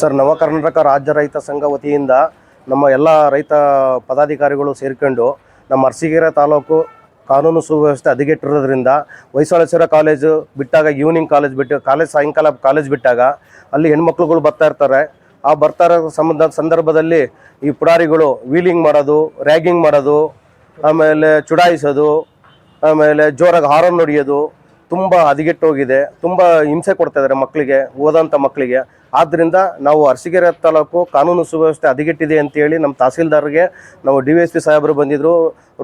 Sir ನವ ಕರ್ನಾಟಕ ರಾಜ್ಯ ರೈತ ಸಂಘ ವತಿಯಿಂದ ನಮ್ಮ ಎಲ್ಲ ರೈತ ಪದಾಧಿಕಾರಿಗಳು ಸೇರಿಕೊಂಡು ನಮ್ಮ ಅರಸೀಕೆರೆ ತಾಲೂಕು ಕಾನೂನು ಸುವ್ಯವಸ್ಥೆ ಹದಗೆಟ್ಟಿರೋದ್ರಿಂದ ಹೊಯ್ಸಳೇಶ್ವರ ಕಾಲೇಜು ಬಿಟ್ಟಾಗ ಈವ್ನಿಂಗ್ ಕಾಲೇಜ್ ಬಿಟ್ಟು ಕಾಲೇಜ್ ಸಾಯಂಕಾಲ ಕಾಲೇಜ್ ಬಿಟ್ಟಾಗ ಅಲ್ಲಿ ಹೆಣ್ಮಕ್ಳುಗಳು ಬರ್ತಾ ಇರ್ತಾರೆ. ಆ ಬರ್ತಾ ಇರೋ ಸಂಬಂಧ ಸಂದರ್ಭದಲ್ಲಿ ಈ ಪುಡಾರಿಗಳು ವೀಲಿಂಗ್ ಮಾಡೋದು ರ್ಯಾಗಿಂಗ್ ಮಾಡೋದು, ಆಮೇಲೆ ಚುಡಾಯಿಸೋದು, ಆಮೇಲೆ ಜೋರಾಗಿ ಹಾರನ್ ಹೊಡೆಯೋದು ತುಂಬ ಹದಗೆಟ್ಟೋಗಿದೆ. ತುಂಬ ಹಿಂಸೆ ಕೊಡ್ತಾ ಇದ್ದಾರೆ ಮಕ್ಕಳಿಗೆ ಓದೋಂಥ ಮಕ್ಕಳಿಗೆ. ಆದ್ದರಿಂದ ನಾವು ಅರಸೀಕೆರೆ ತಾಲೂಕು ಕಾನೂನು ಸುವ್ಯವಸ್ಥೆ ಹದಗೆಟ್ಟಿದೆ ಅಂತೇಳಿ ನಮ್ಮ ತಹಸೀಲ್ದಾರ್ಗೆ ನಾವು ಡಿ ವಿ ಎಸ್ ಪಿ ಸಾಹೇಬರು ಬಂದಿದ್ದರು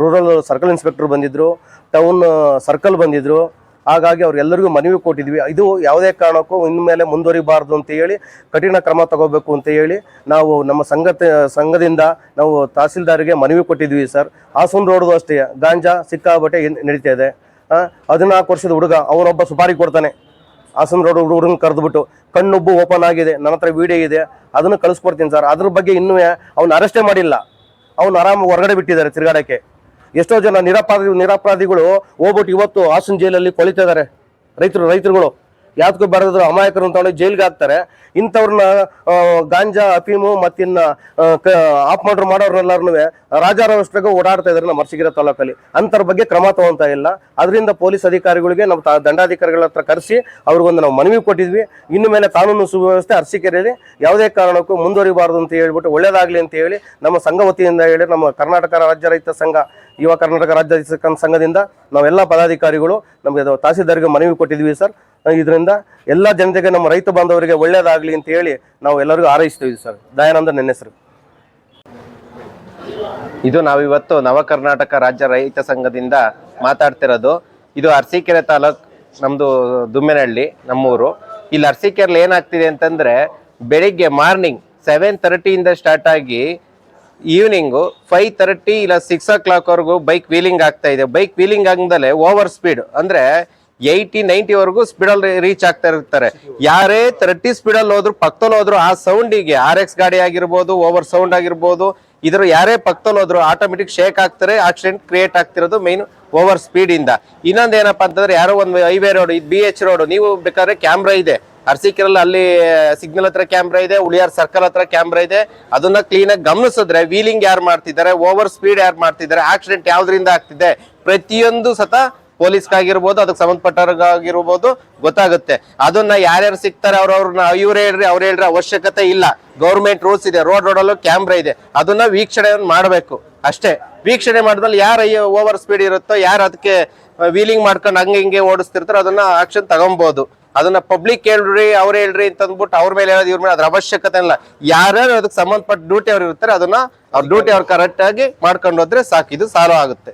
ರೂರಲ್ ಸರ್ಕಲ್ ಇನ್ಸ್ಪೆಕ್ಟರ್ ಬಂದಿದ್ದರು ಟೌನ್ ಸರ್ಕಲ್ ಬಂದಿದ್ದರು ಹಾಗಾಗಿ ಅವರೆಲ್ಲರಿಗೂ ಮನವಿ ಕೊಟ್ಟಿದ್ವಿ. ಇದು ಯಾವುದೇ ಕಾರಣಕ್ಕೂ ಇನ್ಮೇಲೆ ಮುಂದುವರಿಬಾರ್ದು ಅಂತ ಹೇಳಿ ಕಠಿಣ ಕ್ರಮ ತಗೋಬೇಕು ಅಂತ ಹೇಳಿ ನಾವು ನಮ್ಮ ಸಂಘದ ಸಂಘದಿಂದ ನಾವು ತಹಸೀಲ್ದಾರ್ಗೆ ಮನವಿ ಕೊಟ್ಟಿದ್ವಿ ಸರ್. ಹಾಸನ್ ರೋಡ್ದು ಅಷ್ಟೇ. ಗಾಂಜಾ ಸಿಕ್ಕಾಬಟ್ಟೆ ನಡೀತಾ ಇದೆ. ಹದಿನಾಲ್ಕು ವರ್ಷದ ಹುಡುಗ, ಅವನೊಬ್ಬ ಸುಪಾರಿ ಕೊಡ್ತಾನೆ. ಹಾಸನ್ ರೋಡ್ ಹುಡುಗರನ್ನ ಕರೆದ್ಬಿಟ್ಟು ಕಣ್ಣುಬ್ಬು ಓಪನ್ ಆಗಿದೆ, ನನ್ನ ಹತ್ರ ವಿಡಿಯೋ ಇದೆ, ಅದನ್ನು ಕಳಿಸ್ಕೊಡ್ತೀನಿ ಸರ್. ಅದ್ರ ಬಗ್ಗೆ ಇನ್ನೂ ಅವ್ನು ಅರೆಸ್ಟೇ ಮಾಡಿಲ್ಲ. ಅವ್ನು ಆರಾಮ ಹೊರಗಡೆ ಬಿಟ್ಟಿದ್ದಾರೆ ತಿರುಗಾಡಕ್ಕೆ. ಎಷ್ಟೋ ಜನ ನಿರಪರಾಧಿ ನಿರಪರಾಧಿಗಳು ಹೋಗ್ಬಿಟ್ಟು ಇವತ್ತು ಹಾಸನ ಜೈಲಲ್ಲಿ ಕೊಳಿತಾ ಇದ್ದಾರೆ. ರೈತರು ರೈತರುಗಳು. ಯಾವ್ದಕ್ಕೂ ಬರೆದ್ರು ಅಮಾಯಕರು ತಗೊಂಡು ಜೈಲ್ಗೆ ಹಾಕ್ತಾರೆ. ಇಂಥವ್ರನ್ನ ಗಾಂಜಾ, ಅಫೀಮು ಮತ್ತಿನ್ನ ಆಫ್ ಮಾಡ್ರು ಮಾಡೋರ್ನೆಲ್ಲರನ್ನೂ ರಾಜಾರೋಷ್ಟಾಗ ಓಡಾಡ್ತಾ ಇದ್ದಾರೆ ನಮ್ಮ ಅರ್ಸಿಗಿರ ತಾಲೂಕಲ್ಲಿ. ಅಂತರ ಬಗ್ಗೆ ಕ್ರಮ ತಗೊಂತ ಇಲ್ಲ. ಅದರಿಂದ ಪೊಲೀಸ್ ಅಧಿಕಾರಿಗಳಿಗೆ ನಾವು ದಂಡಾಧಿಕಾರಿಗಳ ಹತ್ರ ಕರೆಸಿ ಅವ್ರಿಗೊಂದು ನಾವು ಮನವಿ ಕೊಟ್ಟಿದ್ವಿ. ಇನ್ನು ಮೇಲೆ ಕಾನೂನು ಸುವ್ಯವಸ್ಥೆ ಅರಸೀಕೆರೆಯಲ್ಲಿ ಯಾವುದೇ ಕಾರಣಕ್ಕೂ ಮುಂದುವರಿಬಾರದು ಅಂತ ಹೇಳ್ಬಿಟ್ಟು ಒಳ್ಳೇದಾಗಲಿ ಅಂತ ಹೇಳಿ ನಮ್ಮ ಸಂಘ ವತಿಯಿಂದ ಹೇಳಿ ನಮ್ಮ ಕರ್ನಾಟಕ ರಾಜ್ಯ ರೈತ ಸಂಘ, ಯುವ ಕರ್ನಾಟಕ ರಾಜ್ಯ ಸಂಘದಿಂದ ನಾವೆಲ್ಲ ಪದಾಧಿಕಾರಿಗಳು ನಮಗೆ ತಹಸೀಲ್ದಾರ್ಗೆ ಮನವಿ ಕೊಟ್ಟಿದ್ವಿ ಸರ್. ಇದರಿಂದ ಎಲ್ಲ ಜನತೆಗೆ ನಮ್ಮ ರೈತ ಬಾಂಧವರಿಗೆ ಒಳ್ಳೇದಾಗಲಿ ಅಂತ ಹೇಳಿ ನಾವು ಎಲ್ಲರಿಗೂ ಹಾರೈಸ್ತೀವಿ ಸರ್. ದಯಾನಂದ ನನ್ನ ಹೆಸರು ಇದು ನಾವಿವತ್ತು ನವ ಕರ್ನಾಟಕ ರಾಜ್ಯ ರೈತ ಸಂಘದಿಂದ ಮಾತಾಡ್ತಿರೋದು. ಇದು ಅರಸೀಕೆರೆ ತಾಲೂಕ್ ನಮ್ಮದು ದುಮ್ಮೆನಹಳ್ಳಿ, ನಮ್ಮೂರು. ಇಲ್ಲಿ ಅರಸೀಕೆರೆಲಿ ಏನಾಗ್ತಿದೆ ಅಂತಂದ್ರೆ ಬೆಳಿಗ್ಗೆ ಮಾರ್ನಿಂಗ್ ಸೆವೆನ್ ತರ್ಟಿಯಿಂದ ಸ್ಟಾರ್ಟ್ ಆಗಿ ಈವ್ನಿಂಗು ಫೈವ್ ತರ್ಟಿ ಇಲ್ಲ ಸಿಕ್ಸ್ ಓ ಕ್ಲಾಕ್ವರೆಗೂ ಬೈಕ್ ವೀಲಿಂಗ್ ಆಗ್ತಾ ಇದೆ. ಬೈಕ್ ವೀಲಿಂಗ್ ಆಗದಲೆ ಓವರ್ ಸ್ಪೀಡ್ ಅಂದ್ರೆ ಏಯ್ಟಿ ನೈಂಟಿವರೆಗೂ ಸ್ಪೀಡಲ್ ರೀಚ್ ಆಗ್ತಾ ಇರ್ತಾರೆ. ಯಾರೇ ತರ್ಟಿ ಸ್ಪೀಡಲ್ಲಿ ಹೋದ್ರು, ಪಕ್ಕದಲ್ಲಿ ಹೋದ್ರು ಆ ಸೌಂಡಿಗೆ ಆರ್ ಎಕ್ಸ್ ಗಾಡಿ ಆಗಿರ್ಬೋದು ಓವರ್ ಸೌಂಡ್ ಆಗಿರ್ಬೋದು, ಇದ್ರ ಯಾರೇ ಪಕ್ಕದಲ್ಲಿ ಹೋದ್ರು ಆಟೋಮೆಟಿಕ್ ಶೇಕ್ ಆಗ್ತಾರೆ ಆಕ್ಸಿಡೆಂಟ್ ಕ್ರಿಯೇಟ್ ಆಗ್ತಿರೋದು ಮೈನ್ ಓವರ್ ಸ್ಪೀಡ್ ಇಂದ. ಇನ್ನೊಂದ್ ಏನಪ್ಪಾ ಅಂತಂದ್ರೆ, ಯಾರೋ ಒಂದು highway road B H road ನೀವು ಬೇಕಾದ್ರೆ ಕ್ಯಾಮ್ರಾ ಇದೆ. ಅರ್ಸಿಕೆರಲ್ಲಿ ಅಲ್ಲಿ ಸಿಗ್ನಲ್ ಹತ್ರ ಕ್ಯಾಮ್ರಾ ಇದೆ, ಉಳಿಯಾರ್ ಸರ್ಕಲ್ ಹತ್ರ ಕ್ಯಾಮ್ರಾ ಇದೆ. ಅದನ್ನ ಕ್ಲೀನ್ ಆಗಿ ಗಮನಿಸಿದ್ರೆ ವೀಲಿಂಗ್ ಯಾರು ಮಾಡ್ತಿದ್ದಾರೆ ಓವರ್ ಸ್ಪೀಡ್ ಯಾರು ಮಾಡ್ತಿದ್ದಾರೆ ಆಕ್ಸಿಡೆಂಟ್ ಯಾವ್ದ್ರಿಂದ ಆಗ್ತಿದೆ, ಪ್ರತಿಯೊಂದು ಸತ ಪೊಲೀಸ್ಗಾಗಿರ್ಬೋದು, ಅದಕ್ಕೆ ಸಂಬಂಧಪಟ್ಟವ್ರಿಗಾಗಿರ್ಬೋದು ಗೊತ್ತಾಗುತ್ತೆ. ಅದನ್ನ ಯಾರ್ಯಾರು ಸಿಗ್ತಾರೆ ಅವ್ರವ್ರನ್ನ ಇವ್ರು ಹೇಳ್ರಿ, ಅವ್ರು ಹೇಳ್ರಿ ಅವಶ್ಯಕತೆ ಇಲ್ಲ. ಗೌರ್ಮೆಂಟ್ ರೂಲ್ಸ್ ಇದೆ, ರೋಡ್ ರೋಡಲ್ಲೂ ಕ್ಯಾಮ್ರಾ ಇದೆ. ಅದನ್ನ ವೀಕ್ಷಣೆ ಮಾಡಬೇಕು. ಅಷ್ಟೇ. ವೀಕ್ಷಣೆ ಮಾಡಿದ್ಮೇಲೆ ಯಾರು ಓವರ್ ಸ್ಪೀಡ್ ಇರುತ್ತೋ, ಯಾರು ಅದಕ್ಕೆ ವೀಲಿಂಗ್ ಮಾಡ್ಕೊಂಡು ಹಂಗೆ ಹಿಂಗೆ ಓಡಿಸ್ತಿರ್ತಾರೋ ಅದನ್ನ ಆಕ್ಷನ್ ತಗೊಬಹುದು ಅದನ್ನ ಪಬ್ಲಿಕ್ ಹೇಳ್ರಿ, ಅವ್ರು ಹೇಳ್ರಿ ಅಂತ ಅಂದ್ಬಿಟ್ಟು ಅವ್ರ ಮೇಲೆ ಹೇಳೋದು ಇವ್ರ ಮೇಲೆ ಅದ್ರ ಅವಶ್ಯಕತೆ ಇಲ್ಲ. ಯಾರ್ಯಾರು ಅದಕ್ಕೆ ಸಂಬಂಧಪಟ್ಟ ಡ್ಯೂಟಿ ಅವ್ರು ಇರ್ತಾರೆ, ಅದನ್ನ ಅವ್ರ ಡ್ಯೂಟಿ ಅವ್ರು ಕರೆಕ್ಟ್ ಆಗಿ ಮಾಡ್ಕೊಂಡು ಹೋದ್ರೆ ಸಾಕು, ಇದು ಸಾಲ್ವ್ ಆಗುತ್ತೆ